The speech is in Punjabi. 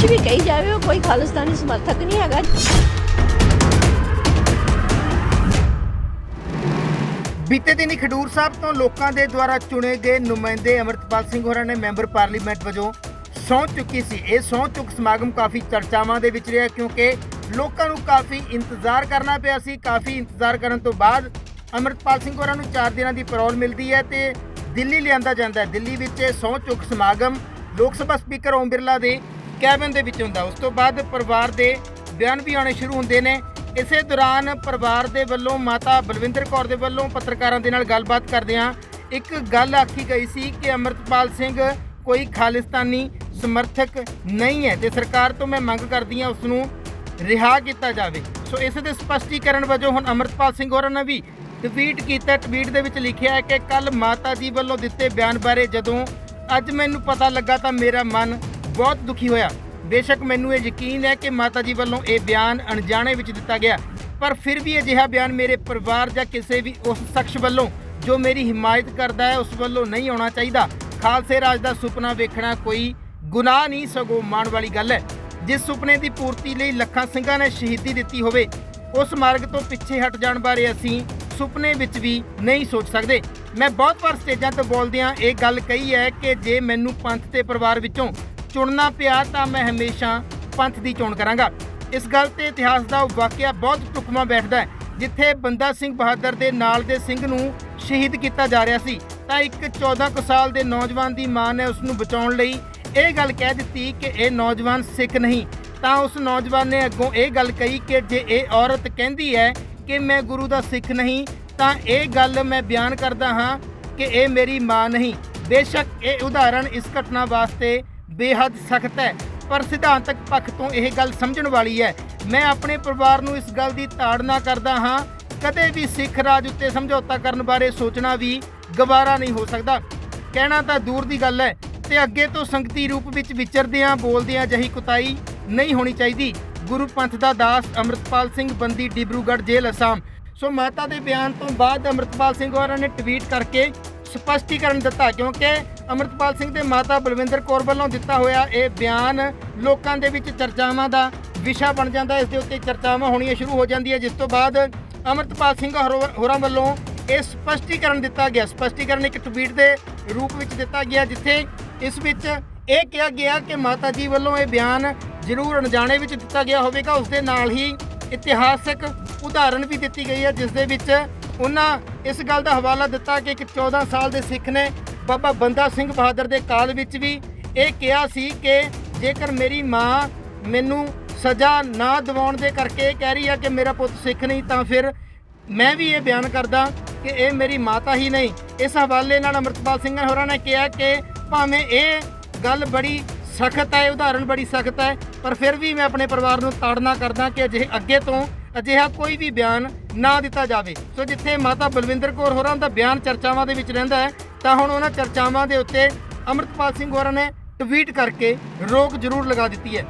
ਕੁਝ ਵੀ ਕਹੀ ਜਾਵੇ, ਉਹ ਕੋਈ ਖਾਲਿਸਤਾਨੀ ਸਮਰਥਕ ਨਹੀਂ ਹੈਗਾ। ਬੀਤੇ ਦਿਨੀ ਖਡੂਰ ਸਾਹਿਬ ਤੋਂ ਲੋਕਾਂ ਦੇ ਦੁਆਰਾ ਚੁਣੇ ਗਏ ਨੁਮਾਇੰਦੇ ਅਮਰਤਪਾਲ ਸਿੰਘ ਹੋਰਾਂ ਨੇ ਮੈਂਬਰ ਪਾਰਲੀਮੈਂਟ ਵਜੋਂ ਸਹੁੰ ਚੁੱਕੀ ਸੀ। ਇਹ ਸਹੁੰ ਚੁੱਕ ਸਮਾਗਮ ਕਾਫੀ ਚਰਚਾਵਾਂ ਦੇ ਵਿੱਚ ਰਿਹਾ, ਕਿਉਂਕਿ ਲੋਕਾਂ ਨੂੰ ਕਾਫੀ ਇੰਤਜ਼ਾਰ ਕਰਨਾ ਪਿਆ ਸੀ। ਕਾਫੀ ਇੰਤਜ਼ਾਰ ਕਰਨ ਤੋਂ ਬਾਅਦ ਅਮਰਤਪਾਲ ਸਿੰਘ ਹੋਰਾਂ ਨੂੰ 4 ਦਿਨਾਂ ਦੀ ਪੈਰੋਲ ਮਿਲਦੀ ਹੈ ਤੇ ਦਿੱਲੀ ਲਿਆਂਦਾ ਜਾਂਦਾ ਹੈ। ਦਿੱਲੀ ਵਿੱਚ ਇਹ ਸਹੁੰ ਚੁੱਕ ਸਮਾਗਮ ਲੋਕ ਸਭਾ ਸਪੀਕਰ ਓਮ ਬਿਰਲਾ ਦੇ ਕੈਬਨ ਦੇ ਵਿੱਚ ਹੁੰਦਾ। ਉਸ ਤੋਂ ਬਾਅਦ ਪਰਿਵਾਰ ਦੇ ਬਿਆਨ ਵੀ ਆਉਣੇ ਸ਼ੁਰੂ ਹੁੰਦੇ ਨੇ। ਇਸੇ ਦੌਰਾਨ ਪਰਿਵਾਰ ਦੇ ਵੱਲੋਂ ਮਾਤਾ ਬਲਵਿੰਦਰ ਕੌਰ ਦੇ ਵੱਲੋਂ ਪੱਤਰਕਾਰਾਂ ਦੇ ਨਾਲ ਗੱਲਬਾਤ ਕਰਦਿਆਂ ਇੱਕ ਗੱਲ ਆਖੀ ਗਈ ਸੀ ਕਿ ਅਮਰਤਪਾਲ ਸਿੰਘ ਕੋਈ ਖਾਲਿਸਤਾਨੀ ਸਮਰਥਕ ਨਹੀਂ ਹੈ ਤੇ ਸਰਕਾਰ ਤੋਂ ਮੈਂ ਮੰਗ ਕਰਦੀ ਹਾਂ ਉਸ ਨੂੰ ਰਿਹਾ ਕੀਤਾ ਜਾਵੇ। ਸੋ ਇਸ ਦੇ ਸਪਸ਼ਟੀਕਰਨ ਵਜੋਂ ਹੁਣ ਅਮਰਤਪਾਲ ਸਿੰਘ ਹੋਰਾਂ ਨੇ ਵੀ ਟਵੀਟ ਕੀਤਾ। ਟਵੀਟ ਦੇ ਵਿੱਚ ਲਿਖਿਆ ਹੈ ਕਿ ਕੱਲ ਮਾਤਾ ਜੀ ਵੱਲੋਂ ਦਿੱਤੇ ਬਿਆਨ ਬਾਰੇ ਜਦੋਂ ਅੱਜ ਮੈਨੂੰ ਪਤਾ ਲੱਗਾ ਤਾਂ ਮੇਰਾ ਮਨ ਬਹੁਤ ਦੁਖੀ ਹੋਇਆ। ਬੇਸ਼ੱਕ ਮੈਨੂੰ ਇਹ ਯਕੀਨ ਹੈ ਕਿ ਮਾਤਾ ਜੀ ਵੱਲੋਂ ਇਹ ਬਿਆਨ ਅਣਜਾਣੇ ਵਿੱਚ ਦਿੱਤਾ ਗਿਆ। ਪਰ ਫਿਰ ਵੀ ਅਜਿਹਾ ਬਿਆਨ ਮੇਰੇ ਪਰਿਵਾਰ ਜਾਂ ਕਿਸੇ ਵੀ ਉਸ ਸ਼ਖਸ ਵੱਲੋਂ ਜੋ ਮੇਰੀ ਹਿਮਾਇਤ ਕਰਦਾ ਹੈ, ਉਸ ਵੱਲੋਂ ਨਹੀਂ ਆਉਣਾ ਚਾਹੀਦਾ। ਖਾਲਸੇ ਰਾਜ ਦਾ ਸੁਪਨਾ ਵੇਖਣਾ ਕੋਈ ਗੁਨਾਹ ਨਹੀਂ, ਸਗੋਂ ਮਾਣ ਵਾਲੀ ਗੱਲ ਹੈ। ਜਿਸ ਸੁਪਨੇ ਦੀ ਪੂਰਤੀ ਲਈ ਲੱਖਾਂ ਸਿੰਘਾਂ ਨੇ ਸ਼ਹੀਦੀ ਦਿੱਤੀ ਹੋਵੇ, ਉਸ ਮਾਰਗ ਤੋਂ ਪਿੱਛੇ ਹਟ ਜਾਣ ਬਾਰੇ ਅਸੀਂ ਸੁਪਨੇ ਵਿੱਚ ਵੀ ਨਹੀਂ ਸੋਚ ਸਕਦੇ। ਮੈਂ ਬਹੁਤ ਵਾਰ ਸਟੇਜਾਂ ਤੇ ਬੋਲਦਿਆਂ ਇਹ ਗੱਲ ਕਹੀ ਹੈ ਕਿ ਜੇ ਮੈਨੂੰ ਪੰਥ ਤੇ ਪਰਿਵਾਰ ਵਿੱਚੋਂ ਚੁਣਨਾ ਪਿਆ ਤਾਂ ਮੈਂ ਹਮੇਸ਼ਾ ਪੰਥ ਦੀ ਚੋਣ ਕਰਾਂਗਾ। ਇਸ ਗੱਲ ਤੇ ਇਤਿਹਾਸ ਦਾ ਵਾਕਿਆ ਬਹੁਤ ਟੁਕਮਾ ਬੈਠਦਾ ਹੈ, ਜਿੱਥੇ ਬੰਦਾ ਸਿੰਘ ਬਹਾਦਰ ਦੇ ਨਾਲ ਦੇ ਸਿੰਘ ਨੂੰ ਸ਼ਹੀਦ ਕੀਤਾ ਜਾ ਰਿਹਾ ਸੀ, ਤਾਂ ਇੱਕ 14 ਕੁ ਸਾਲ ਦੇ ਨੌਜਵਾਨ ਦੀ ਮਾਂ ਨੇ ਉਸ ਨੂੰ ਬਚਾਉਣ ਲਈ ਇਹ ਗੱਲ ਕਹਿ ਦਿੱਤੀ ਕਿ ਇਹ ਨੌਜਵਾਨ ਸਿੱਖ ਨਹੀਂ। ਤਾਂ ਉਸ ਨੌਜਵਾਨ ਨੇ ਅੱਗੋਂ ਇਹ ਗੱਲ ਕਹੀ ਕਿ ਜੇ ਇਹ ਔਰਤ ਕਹਿੰਦੀ ਹੈ ਕਿ ਮੈਂ ਗੁਰੂ ਦਾ ਸਿੱਖ ਨਹੀਂ, ਤਾਂ ਇਹ ਗੱਲ ਮੈਂ ਬਿਆਨ ਕਰਦਾ ਹਾਂ ਕਿ ਇਹ ਮੇਰੀ ਮਾਂ ਨਹੀਂ। ਬੇਸ਼ੱਕ ਇਹ ਉਦਾਹਰਣ ਇਸ ਘਟਨਾ ਵਾਸਤੇ ਬੇਹੱਦ ਸਖਤ ਹੈ, ਪਰ ਸਿਧਾਂਤਕ ਪੱਖ ਤੋਂ ਇਹ ਗੱਲ ਸਮਝਣ ਵਾਲੀ ਹੈ। ਮੈਂ ਆਪਣੇ ਪਰਿਵਾਰ ਨੂੰ ਇਸ ਗੱਲ ਦੀ ਤਾੜਨਾ ਕਰਦਾ ਹਾਂ, ਕਦੇ ਵੀ ਸਿੱਖ ਰਾਜ ਉੱਤੇ ਸਮਝੌਤਾ ਕਰਨ ਬਾਰੇ ਸੋਚਣਾ ਵੀ ਗਵਾਰਾ ਨਹੀਂ ਹੋ ਸਕਦਾ। ਕਹਿਣਾ ਤਾਂ ਦੂਰ ਦੀ ਗੱਲ ਹੈ ਤੇ ਅੱਗੇ ਤੋਂ ਸੰਗਤੀ ਰੂਪ ਵਿੱਚ ਵਿਚਰਦਿਆਂ ਬੋਲਦਿਆਂ ਜਹੀ ਕੁਤਾਈ ਨਹੀਂ ਹੋਣੀ ਚਾਹੀਦੀ। ਗੁਰੂ ਪੰਥ ਦਾ ਦਾਸ ਅੰਮ੍ਰਿਤਪਾਲ ਸਿੰਘ ਬੰਦੀ, ਡਿਬਰੂਗੜ੍ਹ ਜੇਲ੍ਹ, ਅਸਾਮ। ਸੋ ਮਾਤਾ ਦੇ ਬਿਆਨ ਤੋਂ ਬਾਅਦ ਅੰਮ੍ਰਿਤਪਾਲ ਸਿੰਘ ਹੋਰਾਂ ਨੇ ਟਵੀਟ ਕਰਕੇ ਸਪਸ਼ਟੀਕਰਨ ਦਿੱਤਾ, ਕਿਉਂਕਿ ਅੰਮ੍ਰਿਤਪਾਲ ਸਿੰਘ ਦੇ ਮਾਤਾ ਬਲਵਿੰਦਰ ਕੌਰ ਵੱਲੋਂ ਦਿੱਤਾ ਹੋਇਆ ਇਹ ਬਿਆਨ ਲੋਕਾਂ ਦੇ ਵਿੱਚ ਚਰਚਾਵਾਂ ਦਾ ਵਿਸ਼ਾ ਬਣ ਜਾਂਦਾ ਇਸ ਦੇ ਉੱਤੇ ਚਰਚਾਵਾਂ ਹੋਣੀਆਂ ਸ਼ੁਰੂ ਹੋ ਜਾਂਦੀਆਂ ਜਿਸ ਤੋਂ ਬਾਅਦ ਅੰਮ੍ਰਿਤਪਾਲ ਸਿੰਘ ਹੋਰਾਂ ਹੋਰਾਂ ਵੱਲੋਂ ਇਹ ਸਪਸ਼ਟੀਕਰਨ ਦਿੱਤਾ ਗਿਆ। ਸਪਸ਼ਟੀਕਰਨ ਇੱਕ ਟਵੀਟ ਦੇ ਰੂਪ ਵਿੱਚ ਦਿੱਤਾ ਗਿਆ, ਜਿੱਥੇ ਇਸ ਵਿੱਚ ਇਹ ਕਿਹਾ ਗਿਆ ਕਿ ਮਾਤਾ ਜੀ ਵੱਲੋਂ ਇਹ ਬਿਆਨ ਜ਼ਰੂਰ ਅਣਜਾਣੇ ਵਿੱਚ ਦਿੱਤਾ ਗਿਆ ਹੋਵੇਗਾ। ਉਸ ਦੇ ਨਾਲ ਹੀ ਇਤਿਹਾਸਕ ਉਦਾਹਰਣ ਵੀ ਦਿੱਤੀ ਗਈ ਹੈ, ਜਿਸ ਦੇ ਵਿੱਚ ਉਹਨਾਂ ਇਸ ਗੱਲ ਦਾ ਹਵਾਲਾ ਦਿੱਤਾ ਕਿ ਇੱਕ 14 ਸਾਲ ਦੇ ਸਿੱਖ ਨੇ ਬਾਬਾ ਬੰਦਾ ਸਿੰਘ ਬਹਾਦਰ ਦੇ ਕਾਲ ਵਿੱਚ ਵੀ ਇਹ ਕਿਹਾ ਸੀ ਕਿ ਜੇਕਰ ਮੇਰੀ ਮਾਂ ਮੈਨੂੰ ਸਜ਼ਾ ਨਾ ਦਿਵਾਉਣ ਦੇ ਕਰਕੇ ਇਹ ਕਹਿ ਰਹੀ ਹੈ ਕਿ ਮੇਰਾ ਪੁੱਤ ਸਿੱਖ ਨਹੀਂ, ਤਾਂ ਫਿਰ ਮੈਂ ਵੀ ਇਹ ਬਿਆਨ ਕਰਦਾ ਕਿ ਇਹ ਮੇਰੀ ਮਾਤਾ ਹੀ ਨਹੀਂ। ਇਸ ਹਵਾਲੇ ਨਾਲ ਅਮਰਤਪਾਲ ਸਿੰਘ ਹੋਰਾਂ ਨੇ ਕਿਹਾ ਕਿ ਭਾਵੇਂ ਇਹ ਗੱਲ ਬੜੀ ਸਖਤ ਹੈ ਉਦਾਹਰਣ ਬੜੀ ਸਖਤ ਹੈ, ਪਰ ਫਿਰ ਵੀ ਮੈਂ ਆਪਣੇ ਪਰਿਵਾਰ ਨੂੰ ਤਾੜਨਾ ਕਰਦਾ ਕਿ ਅਜਿਹੇ ਅੱਗੇ ਤੋਂ ਅਜਿਹਾ ਕੋਈ ਵੀ ਬਿਆਨ ਨਾ ਦਿੱਤਾ ਜਾਵੇ। ਸੋ ਜਿੱਥੇ ਮਾਤਾ ਬਲਵਿੰਦਰ ਕੌਰ ਹੋਰਾਂ ਦਾ ਬਿਆਨ ਚਰਚਾਵਾਂ ਦੇ ਵਿੱਚ ਰਹਿੰਦਾ ਹੈ ਤਾਂ ਹੁਣ ਉਹਨਾਂ ਚਰਚਾਵਾਂ ਦੇ ਉੱਤੇ ਅਮਰਤਪਾਲ ਸਿੰਘ ਹੋਰਾਂ ਨੇ ਟਵੀਟ ਕਰਕੇ ਰੋਕ ਜ਼ਰੂਰ ਲਗਾ ਦਿੱਤੀ ਹੈ।